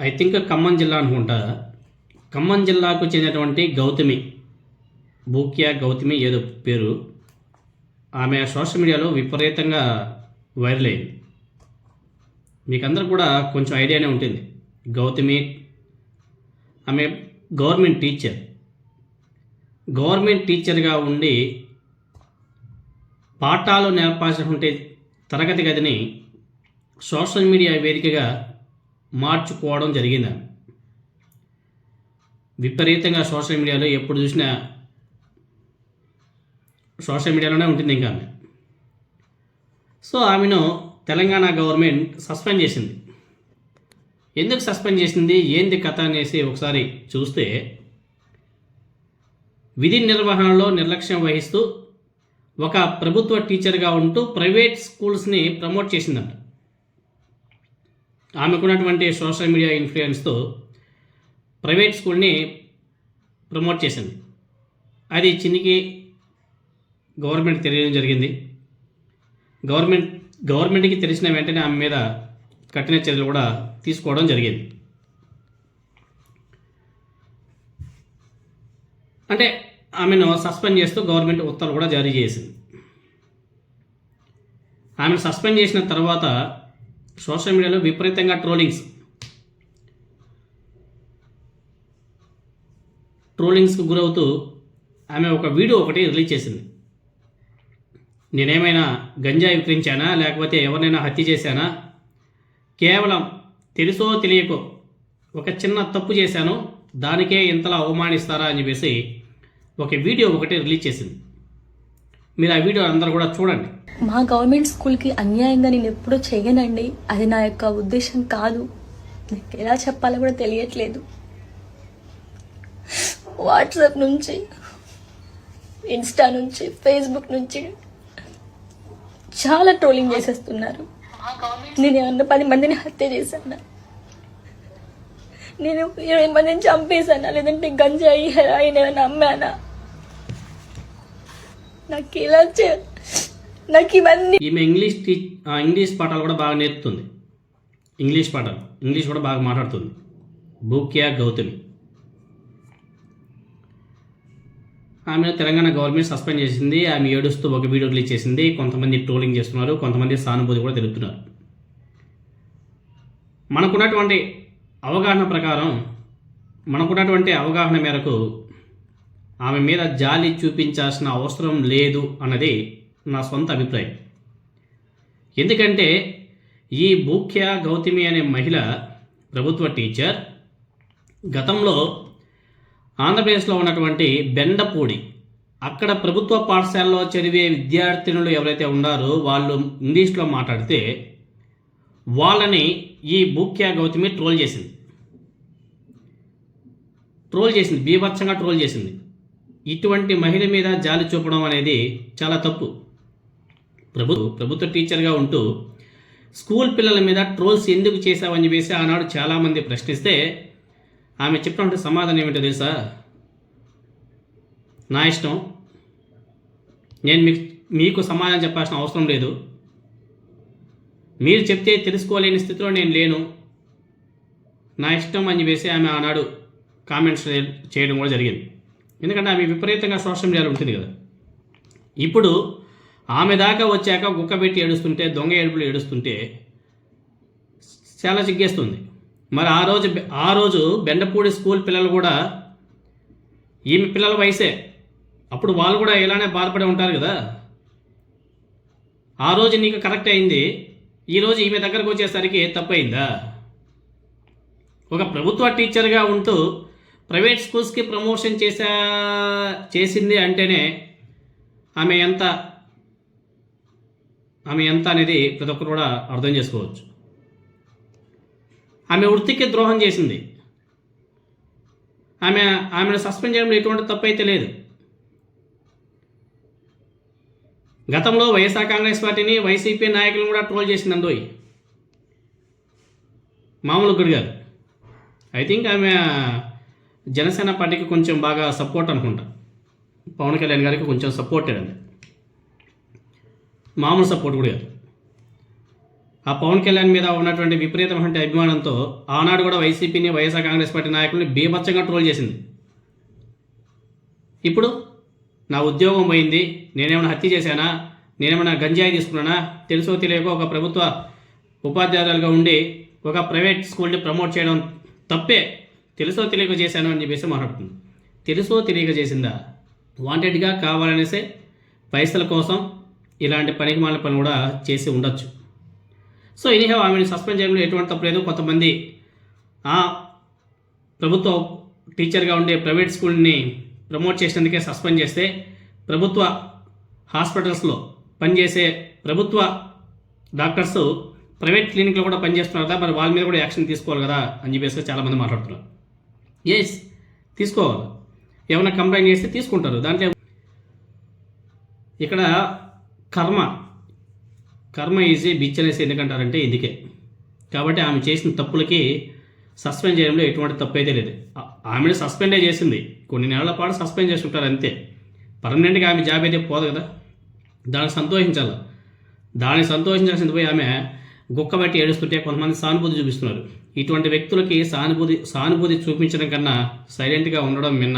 I think Khammam జిల్లా అనుకుంటా. ఖమ్మం జిల్లాకు చెందినటువంటి గౌతమి బూక్యా గౌతమి ఏదో పేరు. ఆమె సోషల్ మీడియాలో విపరీతంగా వైరల్ అయింది. మీకందరూ కూడా కొంచెం ఐడియానే ఉంటుంది. గౌతమి ఆమె గవర్నమెంట్ టీచర్. గవర్నమెంట్ టీచర్గా ఉండి పాఠాలు నేర్పాల్సినటువంటి తరగతి గదిని సోషల్ మీడియా వేదికగా మార్చుకోవడం జరిగింది. విపరీతంగా సోషల్ మీడియాలో ఎప్పుడు చూసినా సోషల్ మీడియాలోనే ఉంటుంది ఇంకా. ఆమె సో ఆమెను తెలంగాణ గవర్నమెంట్ సస్పెండ్ చేసింది. ఎందుకు సస్పెండ్ చేసింది? ఏంది కథ అనేసి ఒకసారి చూస్తే విధి నిర్వహణలో నిర్లక్ష్యం వహిస్తూ ఒక ప్రభుత్వ టీచర్గా ఉంటూ ప్రైవేట్ స్కూల్స్ని ప్రమోట్ చేసిందంట. ఆమెకున్నటువంటి సోషల్ మీడియా ఇన్ఫ్లుయెన్స్తో ప్రైవేట్ స్కూల్ని ప్రమోట్ చేసింది. అది చిన్నికి గవర్నమెంట్ తెలియడం జరిగింది. గవర్నమెంట్ గవర్నమెంట్కి తెలిసిన వెంటనే ఆమె మీద కఠిన చర్యలు కూడా తీసుకోవడం జరిగింది. అంటే ఆమెను సస్పెండ్ చేస్తూ గవర్నమెంట్ ఉత్తర్వులు కూడా జారీ చేసింది. ఆమెను సస్పెండ్ చేసిన తర్వాత సోషల్ మీడియాలో విపరీతంగా ట్రోలింగ్స్. ట్రోలింగ్స్కి గురవుతూ ఆమె ఒక వీడియో ఒకటి రిలీజ్ చేసింది. నేనేమైనా గంజాయి విక్రయించానా? లేకపోతే ఎవరినైనా హత్య చేశానా? కేవలం తెలుసో తెలియకో ఒక చిన్న తప్పు చేశాను దానికే ఇంతలా అవమానిస్తారా అని చెప్పేసి ఒక వీడియో ఒకటి రిలీజ్ చేసింది. మీరు ఆ వీడియో అందరూ కూడా చూడండి. మా గవర్నమెంట్ స్కూల్కి అన్యాయంగా నేను ఎప్పుడూ చేయనండి అది నా యొక్క ఉద్దేశం కాదు. నాకు ఎలా చెప్పాలో కూడా తెలియట్లేదు. వాట్సాప్ నుంచి ఇన్స్టా నుంచి ఫేస్బుక్ నుంచి చాలా ట్రోలింగ్ చేసేస్తున్నారు. నేను ఏమన్నా పది మందిని హత్య చేశాను? నేను ఇరవై మందిని చంపేశానా? లేదంటే గంజాయి హెరాయిన్ ఏమైనా అమ్మానా? నాకు ఇలా నాకు ఇవన్నీ ఈమె ఇంగ్లీష్ టీ ఇంగ్లీష్ పాఠాలు కూడా బాగా నేర్పుతుంది. ఇంగ్లీష్ పాఠాలు ఇంగ్లీష్ కూడా బాగా మాట్లాడుతుంది. భూక్యా గౌతమి. ఆమె తెలంగాణ గవర్నమెంట్ సస్పెండ్ చేసింది. ఆమె ఏడుస్తూ ఒక వీడియో రిలీజ్ చేసింది. కొంతమంది ట్రోలింగ్ చేస్తున్నారు. కొంతమంది సానుభూతి కూడా తెలుపుతున్నారు. మనకున్నటువంటి అవగాహన ప్రకారం మనకున్నటువంటి అవగాహన మేరకు ఆమె మీద జాలి చూపించాల్సిన అవసరం లేదు అన్నది నా సొంత అభిప్రాయం. ఎందుకంటే ఈ భూఖ్య గౌతమి అనే మహిళ ప్రభుత్వ టీచర్ గతంలో ఆంధ్రప్రదేశ్లో ఉన్నటువంటి బెండపూడి. అక్కడ ప్రభుత్వ పాఠశాలలో చదివే విద్యార్థినులు ఎవరైతే ఉన్నారో వాళ్ళు ఇంగ్లీష్లో మాట్లాడితే వాళ్ళని ఈ భూఖ్య గౌతమి ట్రోల్ చేసింది. ట్రోల్ చేసింది బీభత్సంగా ట్రోల్ చేసింది. ఇటువంటి మహిళ మీద జాలి చూపడం అనేది చాలా తప్పు. ప్రభు ప్రభుత్వ టీచర్గా ఉంటూ స్కూల్ పిల్లల మీద ట్రోల్స్ ఎందుకు చేశావని చెప్పేసి ఆనాడు చాలామంది ప్రశ్నిస్తే ఆమె చెప్పినటువంటి సమాధానం ఏమిటో తెలుసా? నా ఇష్టం. నేను మీకు మీకు సమాధానం చెప్పాల్సిన అవసరం లేదు. మీరు చెప్తే తెలుసుకోలేని స్థితిలో నేను లేను. నా ఇష్టం అని చెప్పేసి ఆమె ఆనాడు కామెంట్స్ చేయడం కూడా జరిగింది. ఎందుకంటే ఆమె విపరీతంగా సోషల్ మీడియాలో ఉంటుంది కదా. ఇప్పుడు ఆమె దాకా వచ్చాక గుక్కబెట్టి ఏడుస్తుంటే దొంగ ఏడుపులు ఏడుస్తుంటే చాలా చిగ్గేస్తుంది మరి ఆ రోజు ఆ రోజు బెండపూడి స్కూల్ పిల్లలు కూడా ఈమె పిల్లల వయసే. అప్పుడు వాళ్ళు కూడా ఇలానే బాధపడి ఉంటారు కదా. ఆ రోజు నీకు కరెక్ట్ అయింది. ఈరోజు ఈమె దగ్గరకు వచ్చేసరికి తప్పయిందా? ఒక ప్రభుత్వ టీచర్గా ఉంటూ ప్రైవేట్ స్కూల్స్కి ప్రమోషన్ చేసా చేసింది అంటేనే ఆమె ఎంత ఆమె ఎంత అనేది ప్రతి ఒక్కరు కూడా అర్థం చేసుకోవచ్చు. ఆమె వృత్తికి ద్రోహం చేసింది. ఆమె ఆమెను సస్పెండ్ చేయడంలో ఎటువంటి తప్పు అయితే లేదు. గతంలో వైఎస్ఆర్ కాంగ్రెస్ పార్టీని వైసీపీ నాయకులను కూడా ట్రోల్ చేసింది అందోయ్ మామూలు గుడి గారు ఐ థింక్ ఆమె జనసేన పార్టీకి కొంచెం బాగా సపోర్ట్ అనుకుంటా. పవన్ కళ్యాణ్ గారికి కొంచెం సపోర్ట్ అండి మామూలు సపోర్ట్ కూడా కాదు. ఆ పవన్ కళ్యాణ్ మీద ఉన్నటువంటి విపరీతమైన అభిమానంతో ఆనాడు కూడా వైసీపీని వైఎస్ఆర్ కాంగ్రెస్ పార్టీ నాయకుల్ని బీభత్సంగా ట్రోల్ చేసింది. ఇప్పుడు నా ఉద్యోగం పోయింది నేనేమైనా హత్య చేశానా? నేనేమైనా గంజాయి తీసుకున్నానా? తెలుసో తెలియక ఒక ప్రభుత్వ ఉపాధ్యాయులుగా ఉండి ఒక ప్రైవేట్ స్కూల్ని ప్రమోట్ చేయడం తప్పే. తెలుసో తెలియక చేశాను అని చెప్పేసి మాట్లాడుతుంది. తెలుసో తెలియక చేసిందా? వాంటెడ్గా కావాలనేసే పైసల కోసం ఇలాంటి పనికి పని కూడా చేసి ఉండొచ్చు. సో ఎనీహో ఆమెను సస్పెండ్ చేయడంలో ఎటువంటి తప్పు లేదు. కొంతమంది ఆ ప్రభుత్వ టీచర్గా ఉండే ప్రైవేట్ స్కూల్ని ప్రమోట్ చేసినందుకే సస్పెండ్ చేస్తే ప్రభుత్వ హాస్పిటల్స్లో పనిచేసే ప్రభుత్వ డాక్టర్స్ ప్రైవేట్ క్లినిక్లో కూడా పనిచేస్తున్నారు కదా మరి వాళ్ళ మీద కూడా యాక్షన్ తీసుకోవాలి కదా అని చెప్పేసి చాలామంది మాట్లాడుతున్నారు. ఎస్ తీసుకోవాలి. ఏమైనా కంప్లైంట్ చేస్తే తీసుకుంటారు. దాంట్లో ఇక్కడ కర్మ. కర్మ ఈజీ బిచ్ అనేసి ఎందుకంటారంటే ఇందుకే. కాబట్టి ఆమె చేసిన తప్పులకి సస్పెండ్ చేయడంలో ఎటువంటి తప్పు అయితే లేదు. ఆమెను సస్పెండే చేసింది. కొన్ని నెలల పాటు సస్పెండ్ చేసి ఉంటారు అంతే పర్మనెంట్గా ఆమె జాబ్ అయితే పోదు కదా. దాన్ని సంతోషించాలి. దాన్ని సంతోషించాల్సింది పోయి ఆమె గుక్కబట్టి ఏడుస్తుంటే కొంతమంది సానుభూతి చూపిస్తున్నారు. ఇటువంటి వ్యక్తులకి సానుభూతి సానుభూతి చూపించడం కన్నా సైలెంట్గా ఉండడం మిన్న.